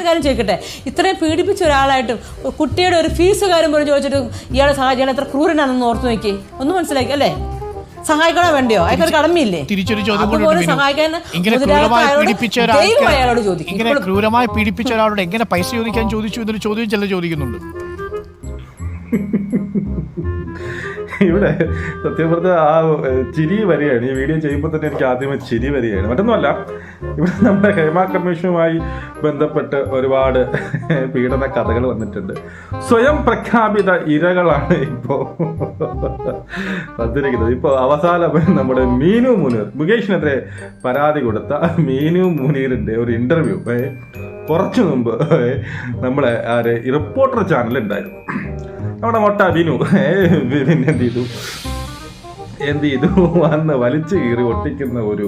ഞാനൊരു കാര്യം ചോദിക്കട്ടെ? ഇത്രയും പീഡിപ്പിച്ച ഒരാളായിട്ടും കുട്ടിയുടെ ഒരു ഫീസ് കാര്യം പോലും ചോദിച്ചിട്ട് ഇയാളെ സഹായിക്കാൻ എത്ര ക്രൂരനാണെന്ന് ഓർത്ത് നോക്കി ഒന്നും മനസ്സിലാക്കി അല്ലേ? സഹായിക്കണോ വേണ്ടിയോ? അയാൾക്കൊരു കടമയില്ലേ? ഇങ്ങനെ ക്രൂരമായി പീഡിപ്പിച്ച ഒരാളോട് എങ്ങനെ പൈസ ചോദിക്കാൻ ചോദിച്ചു എന്നൊരു ചോദ്യം ചില ചോദിക്കുന്നുണ്ട്. ഇവിടെ സത്യം പറഞ്ഞ ആ ചിരി വരികയാണ്. ഈ വീഡിയോ ചെയ്യുമ്പോൾ തന്നെ എനിക്ക് ആദ്യമേ ചിരി വരികയാണ്. മറ്റൊന്നുമല്ല ഇവിടെ നമ്മുടെ ഹേമ കമ്മീഷനുമായി ബന്ധപ്പെട്ട് ഒരുപാട് പീഡന കഥകൾ വന്നിട്ടുണ്ട്. സ്വയം പ്രഖ്യാപിത ഇരകളാണ് ഇപ്പോൾ വന്നിരിക്കുന്നത്. ഇപ്പോൾ അവസാനം നമ്മുടെ മീനു മുനീർ മുകേഷിനെതിരെ പരാതി കൊടുത്ത മീനു മുനീറിന്റെ ഒരു ഇന്റർവ്യൂ കുറച്ചു മുമ്പ് നമ്മളെ ആര് റിപ്പോർട്ടർ ചാനൽ ഉണ്ടായിരുന്നു. നമ്മുടെ മൊട്ട ബിനു പിന്നെ എന്ത് ചെയ്തു? എന്ത് ചെയ്തു? വന്ന് വലിച്ചു കീറി ഒട്ടിക്കുന്ന ഒരു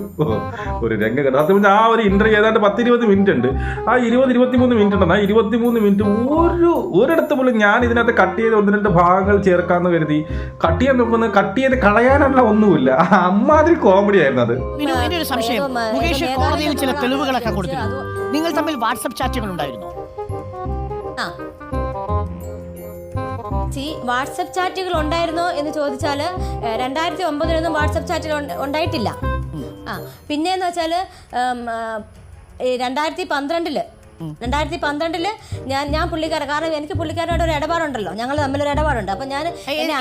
ഒരു രംഗം കണ്ടു സത്യം പറഞ്ഞാൽ ആ ഒരു ഇന്റർവ്യൂ ഏതാണ്ട് പത്തിരുപത് മിനിറ്റ് ഉണ്ട് ആ ഇരുപത് ഇരുപത്തിമൂന്ന് മിനിറ്റ് ഉണ്ട് ആ ഇരുപത്തിമൂന്ന് മിനിറ്റ് ഒരു ഒരിടത്ത് പോലും ഞാൻ ഇതിനകത്ത് കട്ട് ചെയ്ത് ഒന്ന് രണ്ട് ഭാഗങ്ങൾ ചേർക്കാന്ന് കരുതി. കട്ട് ചെയ്യാൻ നോക്കുന്നത് കട്ട് ചെയ്ത് കളയാനുള്ള ഒന്നുമില്ല. അമ്മാതിരി കോമഡി ആയിരുന്നു അത്. ഒരു സംശയം. മുകേഷ് കോടതിയിൽ ചില തെളിവുകളൊക്കെ കൊടുത്തിരുന്നു നിങ്ങൾ തമ്മിൽ വാട്സപ്പ് ചാറ്റുകൾ ഉണ്ടായിരുന്നു? ആ. ചി വാട്സപ്പ് ചാറ്റുകൾ ഉണ്ടായിരുന്നോ എന്ന് ചോദിച്ചാൽ രണ്ടായിരത്തി ഒമ്പതിലൊന്നും വാട്സപ്പ് ചാറ്റുകൾ ഉണ്ട- ഉണ്ടായിട്ടില്ല ആ പിന്നെയെന്ന് വെച്ചാൽ രണ്ടായിരത്തി പന്ത്രണ്ടിൽ രണ്ടായിരത്തി പന്ത്രണ്ടിൽ ഞാൻ ഞാൻ പുള്ളിക്കാരൻ കാരണം എനിക്ക് പുള്ളിക്കാരോട് ഒരു ഇടപാടുണ്ടല്ലോ ഞങ്ങൾ തമ്മിലൊരു ഇടപാടുണ്ട് അപ്പൊ ഞാൻ എന്നെ?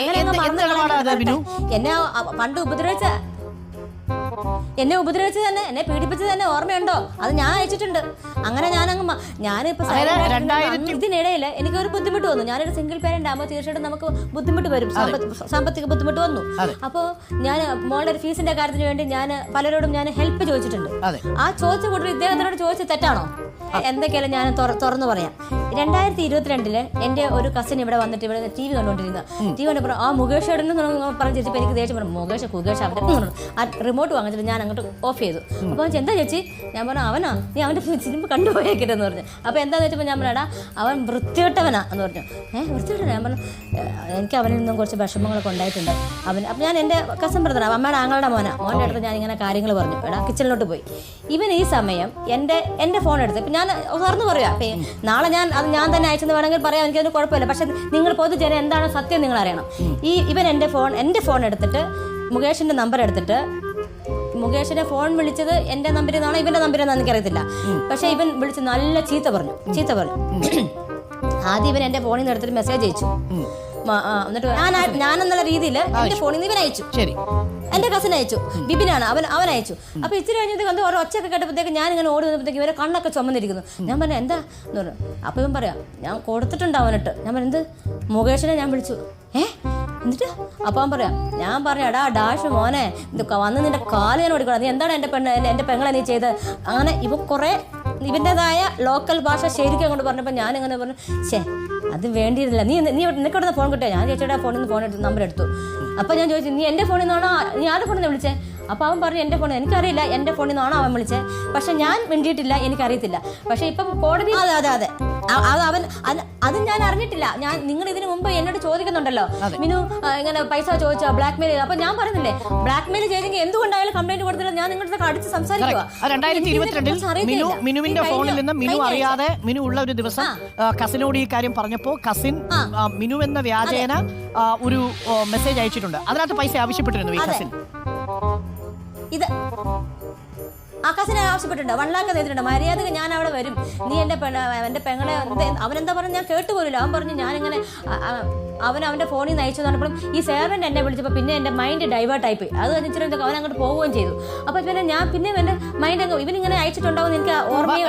വരട്ടെ. എന്നെ പണ്ട് ഉപദ്രവിച്ച എന്നെ ഉപദ്രവിച്ചത് തന്നെ എന്നെ പീഡിപ്പിച്ചത് തന്നെ ഓർമ്മയുണ്ടോ? അത് ഞാൻ അയച്ചിട്ടുണ്ട്. അങ്ങനെ ഞാൻ അങ്ങ് ഞാനിപ്പോ ഇതിനിടയിൽ എനിക്ക് ഒരു ബുദ്ധിമുട്ട് വന്നു. ഞാനൊരു സിംഗിൾ പേരന്റ് ആകുമ്പോൾ തീർച്ചയായിട്ടും നമുക്ക് ബുദ്ധിമുട്ട് വരും. സാമ്പത്തിക ബുദ്ധിമുട്ട് വന്നു. അപ്പോ അപ്പോൾ ഞാൻ മോളുടെ ഒരു ഫീസിന്റെ കാര്യത്തിന് വേണ്ടി ഞാൻ പലരോടും ഞാൻ ഹെൽപ്പ് ചോദിച്ചിട്ടുണ്ട്. ആ ചോദിച്ച കൂട്ടർ ഇദ്ദേഹത്തിനോട് ചോദിച്ചത് തെറ്റാണോ? എന്തൊക്കെയാലും ഞാൻ തുറന്നു പറയാം. രണ്ടായിരത്തി ഇരുപത്തിരണ്ടിൽ എന്റെ ഒരു കസിൻ ഇവിടെ വന്നിട്ട് ഇവിടെ ടി വി കണ്ടുകൊണ്ടിരുന്നു. ടി വി കണ്ടപ്പോൾ ആ മുകേഷ് ഏടൻ പറഞ്ഞ് ചേച്ചി എനിക്ക് ദേഷ്യം പറഞ്ഞു മുകേഷ് കുകേഷ് അവരെ ആ റിമോട്ട് വാങ്ങിച്ചിട്ട് ഞാൻ അങ്ങോട്ട് ഓഫ് ചെയ്തു. അപ്പോൾ എന്താ ചേച്ചി? ഞാൻ പറഞ്ഞു അവനാ? നീ അവന്റെ സിനിമ കണ്ടുപോയേക്കരുതെന്ന് പറഞ്ഞു. അപ്പോൾ എന്താന്ന് വെച്ചപ്പോൾ ഞാൻ പറഞ്ഞാ അവൻ വൃത്തികെട്ടവനാ എന്ന് പറഞ്ഞു. ഏഹ് വൃത്തികെട്ടവനാ? ഞാൻ പറഞ്ഞു എനിക്ക് അവനിൽ നിന്നും കുറച്ച് വിഷമങ്ങളൊക്കെ ഉണ്ടായിട്ടുണ്ട്. അവൻ അപ്പം ഞാൻ എന്റെ കസൻ ബ്രദർ അമ്മയുടെ ആങ്ങളുടെ മോനാ. മോന്റെ അടുത്ത് ഞാൻ ഇങ്ങനെ കാര്യങ്ങൾ പറഞ്ഞു. എടാ കിച്ചണിലോട്ട് പോയി. ഇവൻ ഈ സമയം എന്റെ എന്റെ ഫോൺ എടുത്ത് ഇപ്പം ഞാൻ തുറന്നു പറയാം. നാളെ ഞാൻ അത് ഞാൻ തന്നെ അയച്ചെന്ന് വേണമെങ്കിൽ പറയാം. എനിക്കതിന് കുഴപ്പമില്ല. പക്ഷെ നിങ്ങൾ പൊതുജനം എന്താണ് സത്യം നിങ്ങൾ അറിയണം. ഈ ഇവൻ എന്റെ ഫോൺ എന്റെ ഫോൺ എടുത്തിട്ട് മുകേഷിന്റെ നമ്പർ എടുത്തിട്ട് മുകേഷിനെ ഫോൺ വിളിച്ചത് എന്റെ നമ്പരിൽ നിന്നാണോ ഇവന്റെ നമ്പരിൽ നിന്നാണ് എനിക്കറിയത്തില്ല. പക്ഷെ ഇവൻ വിളിച്ച് നല്ല ചീത്ത പറഞ്ഞു. ചീത്ത പറഞ്ഞു. ആദ്യം ഇവൻ എന്റെ ഫോണിൽ നിന്ന് എടുത്തിട്ട് മെസ്സേജ് അയച്ചു. എന്നിട്ട് ഞാൻ ഞാനെന്നുള്ള രീതിയിൽ എന്റെ ഫോണിൽ നിന്ന് ഇവൻ അയച്ചു. ശരി. എന്റെ കസിൻ അയച്ചു. ബിബിനാണ്. അവൻ അവൻ അയച്ചു. അപ്പൊ ഇച്ചിരി കഴിഞ്ഞത് കണ്ട് ഓരോ ഒച്ചയൊക്കെ കേട്ടപ്പോഴത്തേക്ക് ഞാൻ ഇങ്ങനെ ഓടി വന്നപ്പോഴത്തേക്ക് ഇവരെ കണ്ണൊക്കെ ചുമന്നിരിക്കുന്നു. ഞാൻ പറഞ്ഞു എന്താ? എന്ന് പറഞ്ഞു. അപ്പൊ ഇവൻ പറയാം ഞാൻ കൊടുത്തിട്ടുണ്ട് അവനിട്ട്. ഞാൻ പറഞ്ഞു എന്ത്? മുകേഷിനെ ഞാൻ വിളിച്ചു. ഏ? എന്നിട്ട് അപ്പം പറയാം ഞാൻ പറഞ്ഞു എടാ ഡാഷ് മോനെ വന്ന് നിന്റെ കാൽ ഞാൻ ഓടിക്കണം നീ എന്താണ് എന്റെ പെണ്ണ് എന്റെ പെങ്ങളെ നീ ചെയ്ത് അങ്ങനെ ഇവ കുറേ ഇവന്റെതായ ലോക്കൽ ഭാഷ ശരിക്കും അങ്ങോട്ട് പറഞ്ഞപ്പോൾ ഞാൻ ഇങ്ങനെ പറഞ്ഞു ശേ അത് വേണ്ടിയിരുന്നില്ല. നീ നീ നിനക്ക് ഇവിടെ ഫോൺ കിട്ടിയോ? ഞാൻ ചേച്ചിയുടെ ഫോണിൽ നിന്ന് ഫോൺ എടുത്ത് നമ്പർ എടുത്തു. അപ്പോൾ ഞാൻ ചോദിച്ചു നീ എന്റെ ഫോണിൽ നിന്നാണോ നീ ആരുടെ ഫോണിൽ നിന്ന് വിളിച്ചേ? അപ്പോൾ അവൻ പറഞ്ഞു എന്റെ ഫോണിൽ എനിക്കറിയില്ല എന്റെ ഫോണിൽ നിന്നാണോ അവൻ വിളിച്ചത് പക്ഷേ ഞാൻ വേണ്ടിയിട്ടില്ല എനിക്കറിയത്തില്ല. പക്ഷേ ഇപ്പം കോടതി അതെ അതെ അതെ. അത് അവൻ അത് ഞാൻ അറിഞ്ഞിട്ടില്ല. ഞാൻ നിങ്ങൾ ഇതിനു മുമ്പ് എന്നോട് ചോദിക്കുന്നുണ്ടല്ലോ. മിനു ഇങ്ങനെ പൈസ ചോദിച്ചാ ബ്ലാക്ക് മെയിൽ ചെയ്തു. അപ്പൊ ഞാൻ പറയുന്നില്ലേ ബ്ലാക്ക് മെയിൽ ചെയ്തെങ്കിൽ എന്തുകൊണ്ടായാലും കംപ്ലൈന്റ് കൊടുത്തില്ല. ഞാൻ നിങ്ങളുടെ അടുത്ത് അടിച്ച് സംസാരിക്കുക മിനുവിന്റെ ഫോണിൽ നിന്ന് മിനു അറിയാതെ മിനു ഉള്ള ഒരു ദിവസം കസിനോട് ഈ കാര്യം പറഞ്ഞപ്പോ കസിൻ മിനു എന്ന വ്യാജേന ഒരു മെസ്സേജ് അയച്ചിട്ടുണ്ട്. അതിനകത്ത് പൈസ ആവശ്യപ്പെട്ടിരുന്നു ഈ കസിൻ. ഇത് ആകാശിനെ ആവശ്യപ്പെട്ടിട്ടുണ്ട്. വൺ ലാക്ക് തന്നിട്ടുണ്ട് മര്യാദയ്ക്ക് ഞാൻ അവിടെ വരും. നീ എന്റെ പെണ്ണ എന്റെ പെങ്ങളെ എന്ത് അവനെന്താ പറഞ്ഞു ഞാൻ കേട്ടു പോലില്ല അവൻ പറഞ്ഞു ഞാനിങ്ങനെ അവൻ അവന്റെ ഫോണിൽ നിന്ന് അയച്ചു പറഞ്ഞപ്പോഴും ഈ സേവന്റ് എന്നെ വിളിച്ചപ്പോൾ പിന്നെ എന്റെ മൈൻഡ് ഡൈവേർട്ട് ആയിപ്പോയി അത് കഴിഞ്ഞിട്ട് അവൻ അങ്ങോട്ട് പോവുകയും ചെയ്തു. അപ്പോൾ പിന്നെ ഞാൻ പിന്നെ എന്റെ മൈൻഡ് അങ്ങ് ഇവനിങ്ങനെ അയച്ചിട്ടുണ്ടാവും എനിക്ക് ഓർമ്മയോ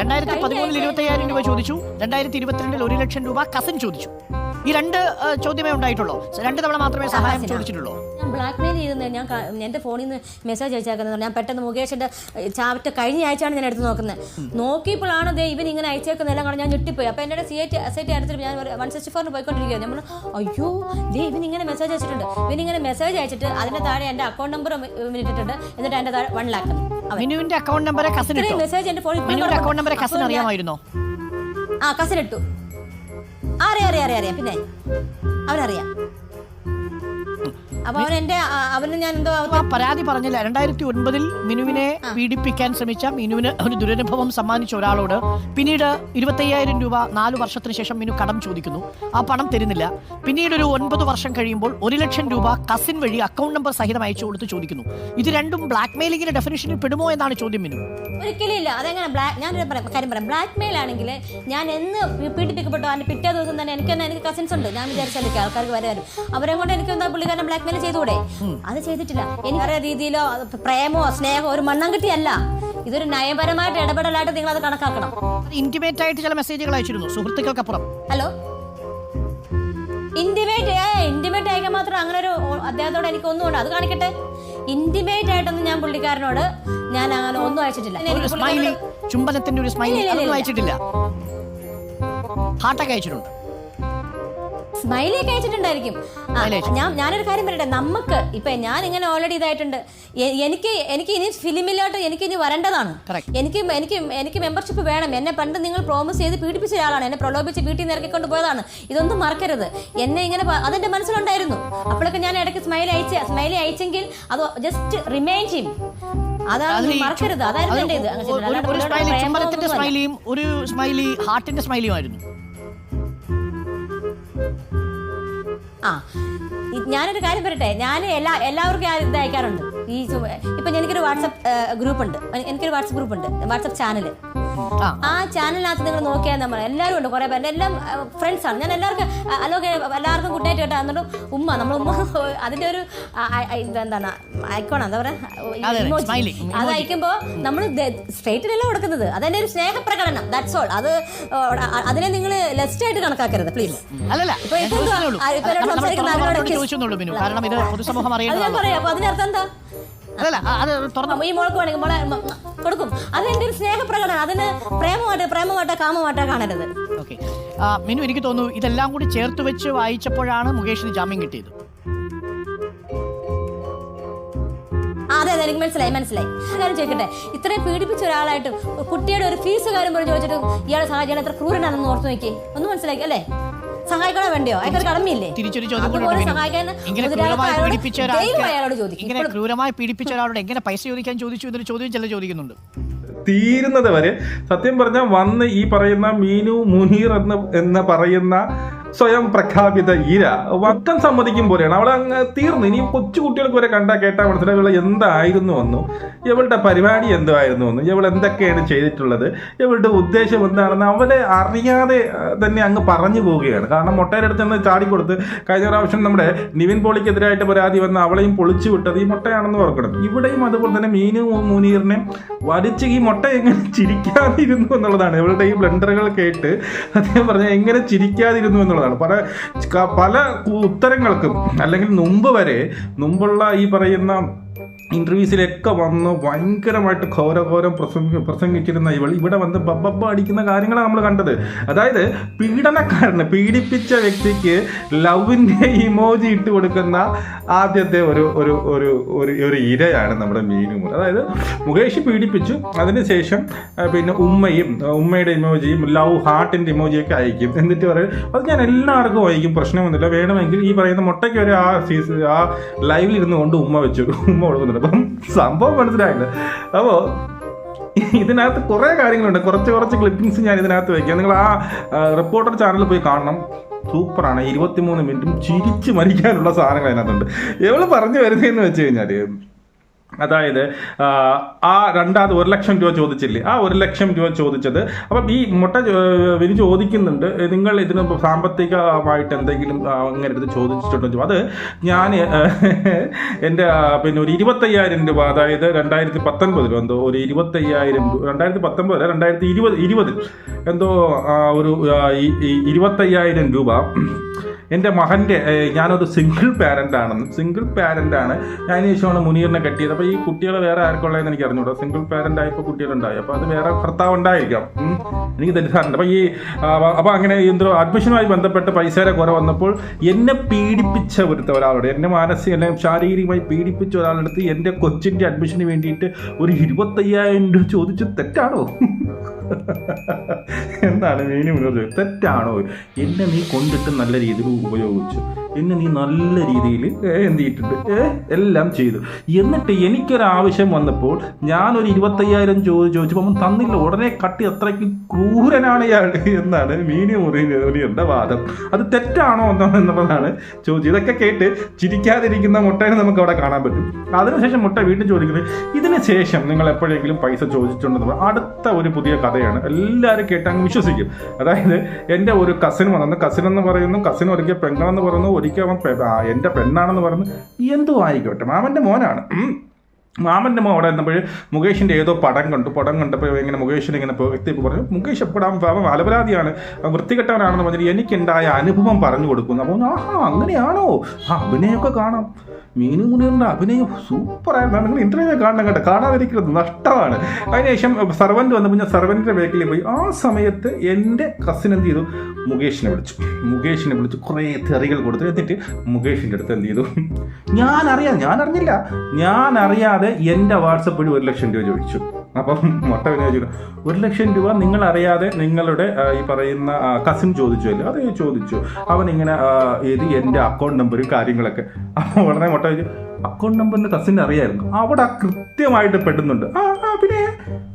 രണ്ടായിരത്തി പതിമൂന്നിൽ ഇരുപത്തി അയ്യായിരം രൂപ ചോദിച്ചു. രണ്ടായിരത്തി ഇരുപത്തിരണ്ടിൽ ഒരു ലക്ഷം രൂപ കസിൻ ചോദിച്ചു. ഈ രണ്ട് ചോദ്യമേ ഉണ്ടായിട്ടുള്ളൂ. രണ്ട് തവണ മാത്രമേ സഹായം ചോദിച്ചിട്ടുള്ളൂ. ബ്ലാക്ക് മെയിൽ ചെയ്തെന്ന് ഞാൻ എന്റെ ഫോണിൽ നിന്ന് മെസ്സേജ് അയച്ചേക്കുന്നത് ഞാൻ പെട്ടെന്ന് മുകേഷിന്റെ ചാപ്റ്റർ കഴിഞ്ഞ ആഴ്ചയാണ് ഞാൻ എടുത്ത് നോക്കുന്നത് നോക്കിയപ്പോഴാണ് ദേ ഇവൻ ഇങ്ങനെ അയച്ചേക്കുന്നതെല്ലാം കാണാൻ ഞാൻ ഞെട്ടിപ്പോയി. അപ്പോൾ എന്റെ C I T S I T അടുത്തിട്ട് ഞാൻ വൺ സിക്സ്റ്റി ഫോറിന് പോയിക്കൊണ്ടിരിക്കുക ഞാൻ അയ്യോ ദേ ഇവൻ ഇങ്ങനെ മെസ്സേജ് അയച്ചിട്ടുണ്ട്. ഇവൻ ഇങ്ങനെ മെസ്സേജ് അയച്ചിട്ട് അതിന്റെ താഴെ എന്റെ അക്കൗണ്ട് നമ്പർ ഇട്ടിട്ടുണ്ട്. എന്നിട്ട് എന്റെ താഴെ വൺ ലാക്ക് മിനുവിന്റെ മിനുവിന്റെ അക്കൗണ്ട് നമ്പർ കസിൻ മെസ്സേജ് എന്റെ ഫോണിൽ മിനുവിന്റെ അക്കൗണ്ട് നമ്പർ കസിൻ അറിയാമായിരുന്നോ? ആ കസിൻ ഇട്ടു. അറിയാം അറിയാം അറിയാം പിന്നെ അവനറിയാം അപ്പൊ അവൻ എന്റെ അവന് ഞാൻ എന്തോ ആ പരാതി പറഞ്ഞില്ല. രണ്ടായിരത്തി ഒൻപതിൽ മിനുവിനെ പീഡിപ്പിക്കാൻ ശ്രമിച്ച മിനുവിന് ഒരു ദുരനുഭവം സമ്മാനിച്ച ഒരാളോട് പിന്നീട് ഇരുപത്തയ്യായിരം രൂപ നാല് വർഷത്തിന് ശേഷം മിനു കടം ചോദിക്കുന്നു. ആ പണം തരുന്നില്ല. പിന്നീട് ഒരു ഒൻപത് വർഷം കഴിയുമ്പോൾ ഒരു ലക്ഷം രൂപ കസിൻ വഴി അക്കൗണ്ട് നമ്പർ സഹിതം അയച്ചു കൊടുത്ത് ചോദിക്കുന്നു. ഇത് രണ്ടും ബ്ലാക്ക് മെയിലിംഗിന്റെ ഡെഫിനേഷനിൽ പെടുമോ എന്നാണ് ചോദ്യം മിനു. ഒരിക്കലും ഇല്ല. അതെങ്ങനെ ബ്ലാക്ക് ഞാൻ പറയാം- കാര്യം പറയാം. ബ്ലാക്ക് മെയിൽ ആണെങ്കിൽ ഞാൻ എന്ന് പീഡിപ്പിക്കപ്പെട്ടോ? അതിന്റെ പിറ്റേ ദിവസം തന്നെ എനിക്ക് തന്നെ എനിക്ക് കസിൻസ് ഉണ്ട്. ഞാൻ വിചാരിച്ചാൽ ആൾക്കാർക്ക് വരെ വരും. അവരെ കൊണ്ട് എനിക്ക് എന്താ പുള്ളിക്കാരനെ ബ്ലാക്ക് മെയിൽ ചെയ്തുകൂടെ അത് ചെയ്തിട്ടില്ല. എനിക്ക് രീതിയിലോ പ്രേമോ സ്നേഹമോ ഒരു മണ്ണം കിട്ടിയല്ല ഇതൊരു നയപരമായിട്ട് ഇടപെടലായിട്ട് നിങ്ങൾ അത് കണക്കാക്കണം ഇന്റിമേറ്റ് ആയിട്ട് ചില മെസ്സേജുകൾ അയച്ചിരുന്നു സുഹൃത്തുക്കൾക്കപ്പുറം. ഹലോ? ഇന്റിമേറ്റ് ഇന്റിമേറ്റ് അയക്കാൻ മാത്രം അങ്ങനെ ഒരു അദ്ദേഹത്തോട് എനിക്ക് ഒന്നുമുണ്ട് അത് കാണിക്കട്ടെ? ഇന്റിമേറ്റ് ആയിട്ടൊന്നും ഞാൻ പുള്ളിക്കാരനോട് ഞാൻ അങ്ങനെ ഒന്നും അയച്ചിട്ടില്ല. ചുംബനത്തിന്റെ ഒരു സ്മൈലി. അയച്ചിട്ടില്ല. ഹാർട്ടൊക്കെ അയച്ചിട്ടുണ്ട്. സ്മൈലി ഒക്കെ അയച്ചിട്ടുണ്ടായിരിക്കും. ആ, ഞാൻ ഞാനൊരു കാര്യം പറയട്ടെ. നമുക്ക് ഇപ്പൊ ഞാൻ ഇങ്ങനെ ഓൾറെഡി ഇതായിട്ടുണ്ട്. എ- എനിക്ക് എനിക്ക് ഇനി ഫിലിമിലോട്ട് എനിക്ക് ഇനി വരേണ്ടതാണ്. Correct. എനിക്ക് എനിക്ക് എനിക്ക് മെമ്പർഷിപ്പ് വേണം. എന്നെ പണ്ട് നിങ്ങൾ പ്രോമിസ് ചെയ്ത് പീഡിപ്പിച്ച ഒരാളാണ്. എന്നെ പ്രലോഭിച്ച് വീട്ടിൽ നിന്ന് ഇറക്കിക്കൊണ്ട് പോയതാണ്. ഇതൊന്നും മറക്കരുത്. എന്നെ ഇങ്ങനെ പ- അതെന്റെ മനസ്സിലുണ്ടായിരുന്നു. അപ്പോഴൊക്കെ ഞാൻ ഇടയ്ക്ക് സ്മൈൽ അയച്ച സ്മൈലി അയച്ചെങ്കിൽ അത് ജസ്റ്റ് റിമൈൻഡ് ചെയ്യും അതാണ് അതിൽ മറക്കരുത്. അതായിരുന്നു അത് എന്റെ ഇത്. ഒരു- സ്മൈലി ചുംബനത്തിന്റെ സ്മൈലിയും ഒരു സ്മൈലി ഹാർട്ടിന്റെ സ്മൈലിയും ആയിരുന്നു. ആ ഞാനൊരു കാര്യം പറയട്ടെ? ഞാൻ എല്ലാ എല്ലാവർക്കും ഇത് അയക്കാറുണ്ട്. ഈ ഇപ്പം എനിക്കൊരു വാട്സപ്പ് ഗ്രൂപ്പ് ഉണ്ട് എനിക്കൊരു വാട്സപ്പ് ഗ്രൂപ്പ് ഉണ്ട് വാട്സപ്പ് ചാനൽ ആ ചാനലിനകത്ത് നിങ്ങൾ നോക്കിയാൽ നമ്മൾ എല്ലാവരും ഉണ്ട്. കുറെ പേര്. എല്ലാം ഫ്രണ്ട്സ് ആണ്. ഞാൻ എല്ലാവർക്കും ഹലോ എല്ലാവർക്കും കുട്ടിയായിട്ട് കേട്ടോ. എന്നിട്ടും ഉമ്മ നമ്മൾ ഉമ്മ അതിന്റെ ഒരു എന്താണ്? അയക്കണം എന്താ പറയാ? അതെ. അയക്കുമ്പോ നമ്മൾ സ്ട്രേറ്റിലല്ല കൊടുക്കുന്നത്? അതെന്റെ ഒരു സ്നേഹപ്രകടനം. ദാറ്റ്സ് ഓൾ അത് അതിനെ നിങ്ങൾ ലെസ്റ്റ് ആയിട്ട് കണക്കാക്കരുത്. പ്ലീസ് അല്ലല്ല ഇപ്പൊ അതിനർത്ഥം എന്താ? അതല്ല അത് തുറന്ന ഈ മോൾക്ക് വേണമെങ്കിൽ മോളെ കൊടുക്കും. അത് എന്റെ ഒരു സ്നേഹപ്രകടനം അതിന് പ്രേമമായിട്ട് പ്രേമമായിട്ടോ കാമമായിട്ടോ കാണരുത്. ഓക്കെ. മിനു എനിക്ക് തോന്നുന്നു ഇതെല്ലാം കൂടി ചേർത്ത് വെച്ച് വായിച്ചപ്പോഴാണ് മുകേഷിന് ജാമ്യം കിട്ടിയത്. അതെ അതെ എനിക്ക് മനസ്സിലായി മനസ്സിലായി. കാര്യം ചോദിക്കട്ടെ? ഇത്രയും പീഡിപ്പിച്ച ഒരാളായിട്ടും കുട്ടിയുടെ ഒരു ഫീസ് കാര്യം പോലും ചോദിച്ചിട്ടും ഇയാളെ സാഹചര്യം എത്ര ക്രൂരനാണെന്ന് ഓർത്ത് നോക്കി ഒന്ന് മനസ്സിലാക്കി അല്ലേ? സഹായിക്കണോ വേണ്ടിയോ? അയാൾക്കൊരു കടമയില്ലേ? തിരിച്ചൊരു ചോദ്യം കൂടി അതുപോലെ ബിനു. സഹായിക്കാൻ ഇങ്ങനെ ക്രൂരമായി അയാളോട് പീഡിപ്പിച്ച ദൈവം അയാളോട് ഒരാൾക്ക് ചോദിക്കും. ഇങ്ങനെ ക്രൂരമായി പീഡിപ്പിച്ച ഒരാളോട് എങ്ങനെ പൈസ ചോദിക്കാൻ ചോദിച്ചു എന്നൊരു ചോദ്യം ചില ചോദിക്കുന്നുണ്ട്. തീരുന്നത് വരെ സത്യം പറഞ്ഞാൽ വന്ന് ഈ പറയുന്ന മീനു മുനീർ എന്ന് എന്ന് പറയുന്ന സ്വയം പ്രഖ്യാപിത ഇര. വട്ടം സമ്മതിക്കും പോലെയാണ്. അവൾ അങ്ങ് തീർന്നു. ഇനി കൊച്ചു കുട്ടികൾക്ക് വരെ കണ്ടാ കേട്ടാൽ മനസ്സിലായി. ഇവൾ എന്തായിരുന്നു എന്നും ഇവളുടെ പരിപാടി എന്തായിരുന്നു എന്നും ഇവൾ എന്തൊക്കെയാണ് ചെയ്തിട്ടുള്ളത്? ഇവളുടെ ഉദ്ദേശം എന്താണെന്ന് അവളെ അറിയാതെ തന്നെ അങ്ങ് പറഞ്ഞു പോവുകയാണ്. കാരണം മൊട്ടയുടെ നിന്ന് ചാടിക്കൊടുത്ത് കഴിഞ്ഞ പ്രാവശ്യം നമ്മുടെ നിവിൻ പോളിക്കെതിരായിട്ട് പരാതി വന്ന അവളെയും പൊളിച്ചു വിട്ടത് ഈ മുട്ടയാണെന്ന് ഓർക്കണം. ഇവിടെയും അതുപോലെ തന്നെ മീനു മുനീറിനെ വലിച്ച് ഈ മുട്ട എങ്ങനെ ചിരിക്കാതിരുന്നു എന്നുള്ളതാണ്. ഇവളുടെ ഈ ബ്ലണ്ടറുകൾ കേട്ട് അദ്ദേഹം പറഞ്ഞാൽ എങ്ങനെ ചിരിക്കാതിരുന്നു എന്നുള്ളതാണ് പല പല ഉത്തരങ്ങൾക്കും അല്ലെങ്കിൽ മുമ്പ് വരെ മുമ്പുള്ള ഈ പറയുന്ന ഇന്റർവ്യൂസിലൊക്കെ വന്ന് ഭയങ്കരമായിട്ട് ഘോരഘോരം പ്രസംഗി പ്രസംഗിച്ചിരുന്ന ഇവൾ ഇവിടെ വന്ന് ബബ്ബ അടിക്കുന്ന കാര്യങ്ങളാണ് നമ്മൾ കണ്ടത്. അതായത് പീഡനക്കാരന് പീഡിപ്പിച്ച വ്യക്തിക്ക് ലവിന്റെ ഇമോജി ഇട്ട് കൊടുക്കുന്ന ആദ്യത്തെ ഒരു ഒരു ഒരു ഒരു ഒരു ഇരയാണ് നമ്മുടെ മീനു അതായത് മുകേഷ് പീഡിപ്പിച്ചു അതിനുശേഷം പിന്നെ ഉമ്മയും ഉമ്മയുടെ ഇമോജിയും ലവ് ഹാർട്ടിന്റെ ഇമോജിയൊക്കെ അയക്കും. എന്നിട്ട് പറയും അത് ഞാൻ എല്ലാവർക്കും അയക്കും പ്രശ്നമൊന്നുമില്ല. വേണമെങ്കിൽ ഈ പറയുന്ന മുട്ടയ്ക്ക് ഒരു ആ സീസൺ ആ ലൈവിൽ ഇരുന്ന് കൊണ്ട് ഉമ്മ വെച്ചു. ഉമ്മ കൊടുക്കുന്നുണ്ട് അപ്പം സംഭവം മനസ്സിലായില്ല. അപ്പോൾ ഇതിനകത്ത് കുറേ കാര്യങ്ങളുണ്ട്. കുറച്ച് കുറച്ച് ക്ലിപ്പിങ്സ് ഞാൻ ഇതിനകത്ത് വയ്ക്കാം നിങ്ങൾ ആ റിപ്പോർട്ടർ ചാനലിൽ പോയി കാണണം. സൂപ്പറാണ്. ഇരുപത്തിമൂന്ന് മിനിറ്റും ചിരിച്ച് മരിക്കാനുള്ള സാധനങ്ങൾ അതിനകത്തുണ്ട്. എവൾ പറഞ്ഞു വരുന്നതെന്ന് വെച്ച് കഴിഞ്ഞാൽ അതായത് ആ, രണ്ടാമത് ഒരു ലക്ഷം രൂപ ചോദിച്ചില്ലേ? ആ ഒരു ലക്ഷം രൂപ ചോദിച്ചത്. അപ്പം ഈ മുട്ട വിനി ചോദിക്കുന്നുണ്ട്. നിങ്ങൾ ഇതിന് സാമ്പത്തികമായിട്ട് എന്തെങ്കിലും അങ്ങനെ എടുത്ത് ചോദിച്ചിട്ടുണ്ടോ അത് ഞാൻ എന്റെ പിന്നെ ഒരു ഇരുപത്തയ്യായിരം രൂപ അതായത് രണ്ടായിരത്തി പത്തൊൻപതിൽ എന്തോ ഒരു ഇരുപത്തയ്യായിരം രൂപ രണ്ടായിരത്തി പത്തൊൻപതിൽ രണ്ടായിരത്തി ഇരുപത് ഇരുപതിൽ എന്തോ ഒരു ഇരുപത്തയ്യായിരം രൂപ എന്റെ മകന്റെ ഞാനൊരു സിംഗിൾ പാരന്റാണെന്ന് സിംഗിൾ പാരന്റാണ് ഞാൻ ശേഷമാണ് മുനീറിനെ കെട്ടിയത്. അപ്പോൾ ഈ കുട്ടികളെ വേറെ ആർക്കുള്ളതെന്ന് എനിക്ക് അറിഞ്ഞൂടാ. സിംഗിൾ പാരന്റ് ആയപ്പോൾ കുട്ടികളുണ്ടായി. അപ്പോൾ അത് വേറെ ഭർത്താവ് ഉണ്ടായിരിക്കാം. എനിക്ക് തെറ്റിദ്ധാരണ. അപ്പോൾ ഈ അപ്പോൾ അങ്ങനെ എന്തോ അഡ്മിഷനുമായി ബന്ധപ്പെട്ട് പൈസയുടെ കുറവ് വന്നപ്പോൾ എന്നെ പീഡിപ്പിച്ച ഒരുത്ത ഒരാളോട് എന്നെ മാനസിക അല്ലെങ്കിൽ ശാരീരികമായി പീഡിപ്പിച്ച ഒരാളെടുത്ത് എന്റെ കൊച്ചിന്റെ അഡ്മിഷന് വേണ്ടിയിട്ട് ഒരു ഇരുപത്തയ്യായിരം രൂപ ചോദിച്ചു തെറ്റാണോ? എന്നാണ് മെയിൻ തെറ്റാണോ? എന്നെ നീ കൊണ്ടിട്ട് നല്ല രീതിയിൽ ഉപയോഗിച്ചു. എന്നെ നീ നല്ല രീതിയിൽ എന്ത് ചെയ്തിട്ടുണ്ട് എല്ലാം ചെയ്തു. എന്നിട്ട് എനിക്കൊരാവശ്യം വന്നപ്പോൾ ഞാനൊരു ഇരുപത്തയ്യായിരം ചോദിച്ചു ചോദിച്ചപ്പോൾ അവൻ തന്നില്ല. ഉടനെ കട്ടി അത്രയ്ക്ക് ക്രൂരനാണ് ഇയാൾ എന്നാണ് മീനി മുറിയുടെ വാദം. അത് തെറ്റാണോ എന്നോ എന്നുള്ളതാണ് ചോദിച്ചത് ഇതൊക്കെ കേട്ട് ചിരിക്കാതിരിക്കുന്ന മുട്ടേനെ നമുക്ക് അവിടെ കാണാൻ പറ്റും. അതിനുശേഷം മുട്ട വീണ്ടും ചോദിക്കുന്നത് ഇതിന് ശേഷം നിങ്ങൾ എപ്പോഴെങ്കിലും പൈസ ചോദിച്ചിട്ടുണ്ടെന്ന് അടുത്ത ഒരു പുതിയ കഥയാണ്. എല്ലാവരും കേട്ട് അങ്ങ് വിശ്വസിക്കും. അതായത് എന്റെ ഒരു കസിൻ വന്നു. കസിൻ എന്ന് പറയുന്നു. കസിൻ ഒരിക്കൽ പെങ്ങളെന്ന് പറയുന്നു. ഒരിക്കൽ അവൻ എന്റെ പെണ്ണാണെന്ന് പറഞ്ഞ് എന്തു ആയിക്കോട്ടെ മാമന്റെ മോനാണ്. മാമന്റെ മോൻ അവിടെ എന്നപ്പോൾ മുകേഷിന്റെ ഏതോ പടം കണ്ടു പടം കണ്ടപ്പോൾ ഇങ്ങനെ മുകേഷിനെ ഇങ്ങനെ എത്തിയപ്പോൾ പറഞ്ഞു മുകേഷ് എപ്പോഴും? അവൻ അലപരാധിയാണ് വൃത്തികെട്ടവനാണെന്ന് പറഞ്ഞിട്ട് എനിക്കുണ്ടായ അനുഭവം പറഞ്ഞു കൊടുക്കുന്നു. അപ്പോൾ ആഹാ അങ്ങനെയാണോ? ആ അഭിനയമൊക്കെ കാണാം. മീനു മുനിയുടെ അഭിനയം സൂപ്പറായിരുന്നു നിങ്ങൾ ഇന്റർവ്യൂ കാണണം കേട്ടോ. കാണാതിരിക്കുന്നത് നഷ്ടമാണ്. അതിനുശേഷം സർവന്റ് വന്നപ്പോൾ ഞാൻ സർവന്റിന്റെ ബേക്കിൽ പോയി. ആ സമയത്ത് എന്റെ കസിൻ എന്ത് ചെയ്തു? മുകേഷിനെ വിളിച്ചു. മുകേഷിനെ വിളിച്ച്. കുറേ തെറികൾ കൊടുത്തു. എന്നിട്ട് മുകേഷിന്റെ അടുത്ത് എന്ത് ചെയ്തു? ഞാൻ അറിയാം ഞാൻ അറിഞ്ഞില്ല ഞാൻ അറിയാതെ എന്റെ വാട്സപ്പിൽ ഒരു ലക്ഷം രൂപ ചോദിച്ചു. അപ്പം മൊട്ട വിനിയോഗിച്ചു ഒരു ലക്ഷം രൂപ നിങ്ങൾ അറിയാതെ നിങ്ങളുടെ ഈ പറയുന്ന കസിൻ ചോദിച്ചു അല്ലേ? അത് ചോദിച്ചു. അവൻ ഇങ്ങനെ ഇത് എന്റെ അക്കൗണ്ട് നമ്പർ കാര്യങ്ങളൊക്കെ. അപ്പോൾ ഉടനെ മൊട്ട ചോദിച്ചു അക്കൗണ്ട് നമ്പറിന്റെ കസിൻ അറിയായിരുന്നു. അവിടെ കൃത്യമായിട്ട് പെടുന്നുണ്ട്. ആ പിന്നെ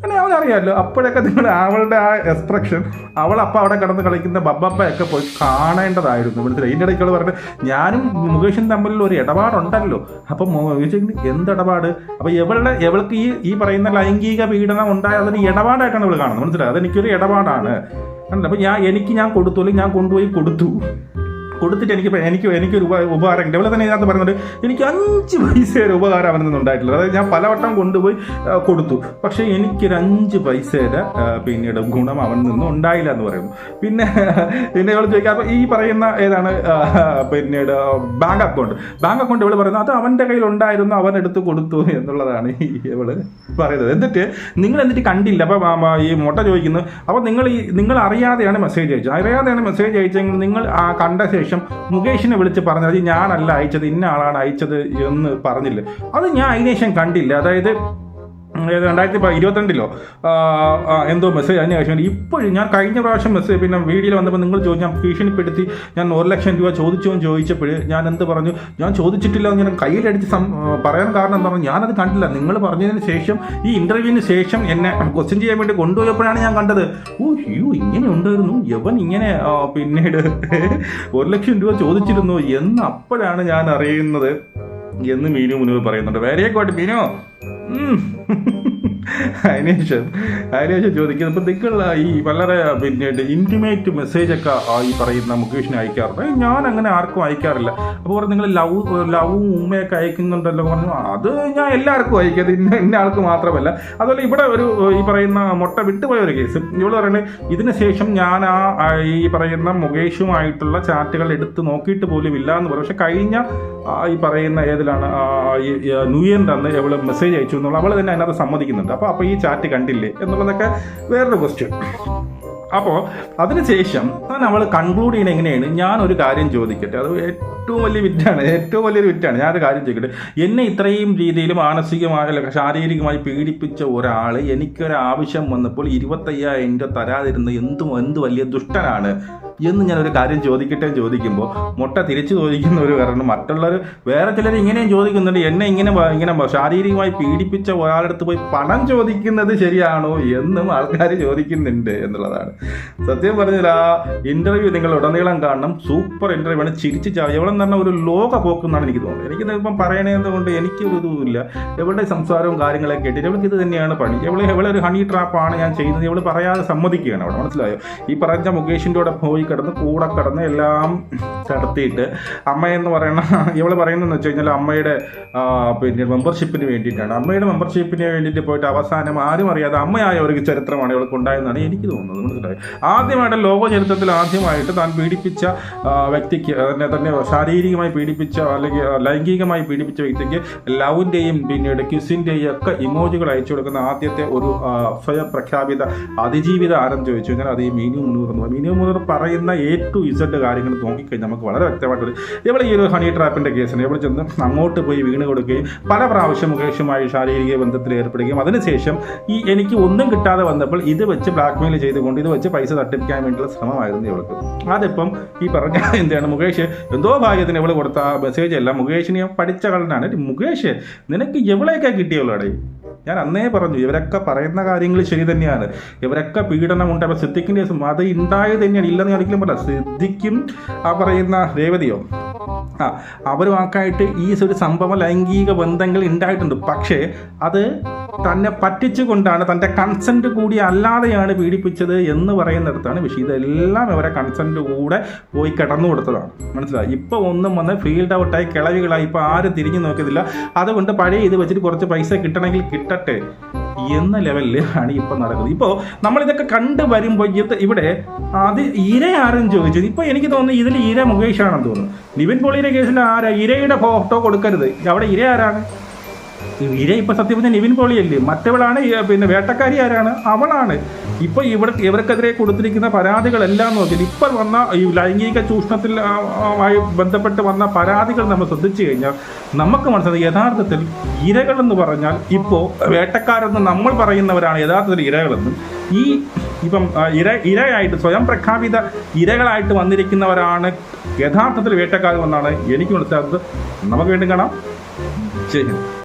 അങ്ങനെ അവൻ അറിയാമല്ലോ അപ്പോഴൊക്കെ നിങ്ങൾ അവളുടെ ആ എക്സ്പ്രഷൻ അവൾ അപ്പം അവിടെ കിടന്ന് കളിക്കുന്ന ബബ്ബപ്പയൊക്കെ പോയി കാണേണ്ടതായിരുന്നു. മനസ്സിലായി? ഇതിന്റെ ഇടയ്ക്ക് അവൾ ഞാനും മുകേഷും തമ്മിൽ ഒരു ഇടപാടുണ്ടല്ലോ. അപ്പം മുകേഷ് എന്ത് ഇടപാട് അപ്പോൾ ഇവളുടെ ഇവൾക്ക് ഈ ഈ പറയുന്ന ലൈംഗിക പീഡനം ഉണ്ടായ അതൊരു ഇടപാടായിട്ടാണ് ഇവൾ കാണുന്നത്. മനസ്സിലായി? അതെനിക്കൊരു ഇടപാടാണ്. അപ്പം ഞാൻ എനിക്ക് ഞാൻ കൊടുത്തു അല്ലെങ്കിൽ ഞാൻ കൊണ്ടുപോയി കൊടുത്തു. കൊടുത്തിട്ട് എനിക്ക് എനിക്ക് എനിക്കൊരു ഉപ ഉപകാരം ഇതേപോലെ തന്നെ ഇതിനകത്ത് പറയുന്നുണ്ട് എനിക്ക് അഞ്ച് പൈസയുടെ ഉപകാരം അവനൊന്നും നിന്ന് ഉണ്ടായിട്ടില്ല അതായത് ഞാൻ പലവട്ടം കൊണ്ടുപോയി കൊടുത്തു. പക്ഷേ എനിക്കൊരു അഞ്ച് പൈസയുടെ പിന്നീട് ഗുണം അവനിൽ നിന്നും ഉണ്ടായില്ല എന്ന് പറയുന്നു. പിന്നെ പിന്നെ ഇവൾ ചോദിക്കാം അപ്പോൾ ഈ പറയുന്ന ഏതാണ് പിന്നീട് ബാങ്ക് അക്കൗണ്ട് ബാങ്ക് അക്കൗണ്ട് ഇവൾ പറയുന്നത് അത് അവന്റെ കയ്യിൽ ഉണ്ടായിരുന്നു അവൻ എടുത്ത് കൊടുത്തു എന്നുള്ളതാണ് ഇവൾ പറയുന്നത്. എന്നിട്ട് നിങ്ങൾ എന്നിട്ട് കണ്ടില്ല. അപ്പോൾ ഈ മുട്ട ചോദിക്കുന്നു അപ്പോൾ നിങ്ങൾ ഈ നിങ്ങൾ അറിയാതെയാണ് മെസ്സേജ് അയച്ചത്? അറിയാതെയാണ് മെസ്സേജ് അയച്ചെങ്കിൽ നിങ്ങൾ കണ്ട ശേഷം മുകേഷിനെ വിളിച്ച് പറഞ്ഞത് ഞാനല്ല അയച്ചത് ഇന്ന ആളാണ് അയച്ചത് എന്ന് പറഞ്ഞില്ല? അത് ഞാൻ അതിനുശേഷം കണ്ടില്ല. അതായത് രണ്ടായിരത്തി ഇരുപത്തിരണ്ടിലോ? എന്തോ മെസ്സേജ് അതിന് ശേഷം ഇപ്പോഴും ഞാൻ കഴിഞ്ഞ പ്രാവശ്യം മെസ്സേജ് പിന്നെ വീഡിയോയിൽ വന്നപ്പോൾ നിങ്ങൾ ചോദിച്ചു ഞാൻ ഭീഷണിപ്പെടുത്തി ഞാൻ ഒരു ലക്ഷം രൂപ ചോദിച്ചോ എന്ന് ചോദിച്ചപ്പോൾ ഞാൻ എന്ത് പറഞ്ഞു? ഞാൻ ചോദിച്ചിട്ടില്ല എന്ന് ഞാൻ കയ്യിലടിച്ച് പറയാൻ കാരണം എന്ന് പറഞ്ഞാൽ ഞാനത് കണ്ടില്ല. നിങ്ങൾ പറഞ്ഞതിന് ശേഷം ഈ ഇന്റർവ്യൂവിന് ശേഷം എന്നെ ക്വസ്റ്റ്യൻ ചെയ്യാൻ വേണ്ടി കൊണ്ടുപോയപ്പോഴാണ് ഞാൻ കണ്ടത്. ഓ അയ്യോ ഇങ്ങനെ ഉണ്ടായിരുന്നു. യവൻ ഇങ്ങനെ പിന്നീട് ഒരു ലക്ഷം രൂപ ചോദിച്ചിരുന്നു എന്ന് അപ്പോഴാണ് ഞാൻ അറിയുന്നത് എന്ന് മീനു മുനു പറയുന്നുണ്ട്. വേറെ കോട്ടെ മീനു. അതിനുശേഷം അതിനുശേഷം ചോദിക്കുന്നത് ഇപ്പം നിങ്ങളുടെ ഈ വളരെ പിന്നെ ഇന്റിമേറ്റ് മെസ്സേജൊക്കെ ഈ പറയുന്ന മുകേഷിന് അയക്കാറുണ്ട്. ഞാൻ അങ്ങനെ ആർക്കും അയക്കാറില്ല. അപ്പോൾ പറഞ്ഞു നിങ്ങൾ ലവ് ലവും ഉമ്മയൊക്കെ അയക്കുന്നുണ്ടല്ലോ പറഞ്ഞു. അത് ഞാൻ എല്ലാവർക്കും അയക്കും. അത് ഇന്ന ഇന്ന ആൾക്ക് മാത്രമല്ല. അതുപോലെ ഇവിടെ ഒരു ഈ പറയുന്ന മുട്ട വിട്ടുപോയ ഒരു കേസ് ഇവിടെ പറയുന്നത് ഇതിന് ശേഷം ഞാൻ ആ ഈ പറയുന്ന മുകേഷുമായിട്ടുള്ള ചാറ്റുകൾ എടുത്ത് നോക്കിയിട്ട് പോലും ഇല്ല എന്ന് പറയും. പക്ഷെ കഴിഞ്ഞ ഈ പറയുന്ന ഏതിലാണ് ന്യൂ ഇയറിന്റെ അന്ന് അവൾ മെസ്സേജ് അയച്ചു. എന്നുള്ള അവൾ തന്നെ അതിനകത്ത് സമ്മതിക്കുന്നുണ്ട്. അപ്പോൾ അപ്പോൾ ഈ ചാറ്റ് കണ്ടില്ലേ? എന്നുള്ളതൊക്കെ വേറൊരു ക്വസ്റ്റ്യൻ അപ്പോൾ അതിനുശേഷം നമ്മൾ കൺക്ലൂഡ് ചെയ്യണ എങ്ങനെയാണ്? ഞാൻ ഒരു കാര്യം ചോദിക്കട്ടെ. അത് ഏറ്റവും വലിയ വിറ്റാണ്. ഏറ്റവും വലിയൊരു വിറ്റാണ്. ഞാനൊരു കാര്യം ചോദിക്കട്ടെ. എന്നെ ഇത്രയും രീതിയിൽ മാനസികമായ ശാരീരികമായി പീഡിപ്പിച്ച ഒരാൾ എനിക്കൊരാവശ്യം വന്നപ്പോൾ ഇരുപത്തയ്യായിരം രൂപ തരാതിരുന്ന എന്തും എന്ത് വലിയ ദുഷ്ടനാണ്? എന്ന് ഞാനൊരു കാര്യം ചോദിക്കട്ടെ ചോദിക്കുമ്പോൾ മുട്ട തിരിച്ചു ചോദിക്കുന്ന ഒരു കാരണം മറ്റുള്ളവർ വേറെ ചിലർ ഇങ്ങനെയും ചോദിക്കുന്നുണ്ട് എന്നെ ഇങ്ങനെ ഇങ്ങനെ ശാരീരികമായി പീഡിപ്പിച്ച ഒരാളുടെ അടുത്ത് പോയി പണം ചോദിക്കുന്നത് ശരിയാണോ എന്നും ആൾക്കാർ ചോദിക്കുന്നുണ്ട് എന്നുള്ളതാണ്. സത്യം പറഞ്ഞാൽ ആ ഇന്റർവ്യൂ നിങ്ങൾ ഉടനീളം കാണണം. സൂപ്പർ ഇന്റർവ്യൂ ആണ്. ചിരിച്ച് ചാവും എവിടെ നിന്ന് ഒരു ലോക പോക്കെന്നാണ് എനിക്ക് തോന്നുന്നത്. എനിക്ക് ഇപ്പം പറയണത് കൊണ്ട് എനിക്കൊരു ഇതുമില്ല. എവിടെ സംസാരവും കാര്യങ്ങളൊക്കെ കേട്ടിട്ട് ഇവൾക്ക് ഇത് തന്നെയാണ് പണി. എവിടെ എവിടെ ഒരു ഹണി ട്രാപ്പാണ് ഞാൻ ചെയ്യുന്നത്. എവിടെ പറയാതെ സമ്മതിക്കുകയാണ് അവിടെ. മനസ്സിലായോ? ഈ പറഞ്ഞ മുകേഷിന്റെ കൂടെ പോയി കിടന്ന് കൂടെ കിടന്ന് എല്ലാം കടത്തിയിട്ട് അമ്മ എന്ന് പറയുന്ന ഇവൾ പറയുന്നതെന്ന് വെച്ച് കഴിഞ്ഞാൽ അമ്മയുടെ പിന്നെ മെമ്പർഷിപ്പിന് വേണ്ടിയിട്ടാണ്. അമ്മയുടെ മെമ്പർഷിപ്പിന് വേണ്ടിയിട്ട് പോയിട്ട് അവസാനം ആരും അറിയാതെ അമ്മയായ ഒരു ചരിത്രമാണ് ഇവൾക്ക് ഉണ്ടായെന്നാണ് എനിക്ക് തോന്നുന്നത്. മനസ്സിലായി? ആദ്യമായിട്ട് ലോക ചരിത്രത്തിൽ ആദ്യമായിട്ട് താൻ പീഡിപ്പിച്ച വ്യക്തിക്ക് തന്നെ തന്നെ ശാരീരികമായി പീഡിപ്പിച്ച അല്ലെങ്കിൽ ലൈംഗികമായി പീഡിപ്പിച്ച വ്യക്തിക്ക് ലവിന്റെയും പിന്നീട് ക്യുസിന്റെയും ഒക്കെ ഇമോജികൾ അയച്ചു കൊടുക്കുന്ന ആദ്യത്തെ ഒരു സ്വയം പ്രഖ്യാപിത അതിജീവിത ആരം ചോദിച്ചു കഴിഞ്ഞാൽ അത് ഈ മീനു മുനൂർ എന്ന് പറയും. മീനു മുനൂർ പറയുന്ന എ ടു ഇസഡ് കാര്യങ്ങൾ നോക്കിക്കഴിഞ്ഞാൽ നമുക്ക് വളരെ വ്യക്തമായിട്ട് വരും. ഇവിടെ ഈ ഒരു ഹണി ട്രാപ്പിന്റെ കേസിന് ഇവിടെ ചെന്ന് അങ്ങോട്ട് പോയി വീണ് കൊടുക്കുകയും പല പ്രാവശ്യം മുകേഷുമായി ശാരീരിക ബന്ധത്തിൽ ഏർപ്പെടുകയും അതിനുശേഷം ഈ എനിക്ക് ഒന്നും കിട്ടാതെ വന്നപ്പോൾ ഇത് വെച്ച് ബ്ലാക്ക് ബ്ലാക്ക്മെയിൽ ചെയ്തുകൊണ്ട് ഇത് വെച്ച് പൈസ തട്ടിപ്പിക്കാൻ വേണ്ടിയുള്ള ശ്രമമായിരുന്നു ഇവൾക്ക്. അതിപ്പം ഈ പറഞ്ഞ എന്താണ് മുകേഷ്? എന്തോ ഭാഗ്യത്തിന് ഇവൾ കൊടുത്ത മെസ്സേജ് അല്ല മുകേഷിനെ പഠിച്ച കളനാണ് മുകേഷ് നിനക്ക് എവിടെയൊക്കെ കിട്ടിയുള്ളടേ ഞാൻ അന്നേ പറഞ്ഞു ഇവരൊക്കെ പറയുന്ന കാര്യങ്ങൾ ശരി തന്നെയാണ്. ഇവരൊക്കെ പീഡനം ഉണ്ട്. അപ്പൊ സിദ്ദിഖിന്റെ കേസും അത് ഉണ്ടായത് തന്നെയാണ്. ഇല്ലെന്ന് ഞാൻ ഒരിക്കലും പറയില്ല. സിദ്ദിഖും ആ പറയുന്ന രേവതിയോ? ആ അവരുമാക്കായിട്ട് ഈ ഒരു സംഭവം ലൈംഗിക ബന്ധങ്ങൾ ഉണ്ടായിട്ടുണ്ട് പക്ഷേ അത് തന്നെ പറ്റിച്ചുകൊണ്ടാണ് തന്റെ കൺസെന്റ് കൂടി അല്ലാതെയാണ് പീഡിപ്പിച്ചത് എന്ന് പറയുന്നിടത്താണ് വിഷയം ഇതെല്ലാം ഇവരെ കൺസെന്റ് കൂടെ പോയി കിടന്നു കൊടുത്തതാണ്. മനസ്സിലായി? ഇപ്പോൾ ഒന്നും വന്ന് ഫീൽഡ് ഔട്ടായി കിളവികളായി. ഇപ്പോൾ ആരും തിരിഞ്ഞു നോക്കിയതില്ല. അതുകൊണ്ട് പഴയ ഇത് വെച്ചിട്ട് കുറച്ച് പൈസ കിട്ടണമെങ്കിൽ കിട്ടട്ടെ എന്ന ലെവലിൽ ആണ് ഇപ്പോൾ നടക്കുന്നത്. ഇപ്പോൾ നമ്മളിതൊക്കെ കണ്ടു വരുമ്പോൾ ഇവിടെ അത് ഇര ആരും ചോദിച്ചത്. ഇപ്പോൾ എനിക്ക് തോന്നുന്നു ഇതിൽ ഇര മുകേഷാണെന്ന് തോന്നുന്നു. നിവിൻ പോളിയുടെ കേസിൽ ആരാ? ഇരയുടെ ഫോട്ടോ കൊടുക്കരുത്. അവിടെ ഇര ആരാണ്? ഇര ഇപ്പൊ സത്യം പറഞ്ഞാൽ നിവിൻ പോളിയല്ലേ? മറ്റവളാണ് പിന്നെ വേട്ടക്കാരി ആരാണ്? അവളാണ്. ഇപ്പൊ ഇവിടെ ഇവർക്കെതിരെ കൊടുത്തിരിക്കുന്ന പരാതികളെല്ലാം നോക്കിയാൽ ഇപ്പോൾ വന്ന ഈ ലൈംഗിക ചൂഷണത്തിൽ ആയി ബന്ധപ്പെട്ട് വന്ന പരാതികൾ നമ്മൾ ശ്രദ്ധിച്ചു കഴിഞ്ഞാൽ നമുക്ക് മനസ്സിലായി യഥാർത്ഥത്തിൽ ഇരകളെന്ന് പറഞ്ഞാൽ ഇപ്പോൾ വേട്ടക്കാരെന്ന് നമ്മൾ പറയുന്നവരാണ് യഥാർത്ഥത്തിൽ ഇരകളെന്നും. ഈ ഇപ്പം ഇര ഇരയായിട്ട് സ്വയം പ്രഖ്യാപിത ഇരകളായിട്ട് വന്നിരിക്കുന്നവരാണ് യഥാർത്ഥത്തിൽ വേട്ടക്കാരെന്നാണ് എനിക്ക് മനസ്സിലാക്കുന്നത് നമുക്ക് വീണ്ടും കാണാം. ശരി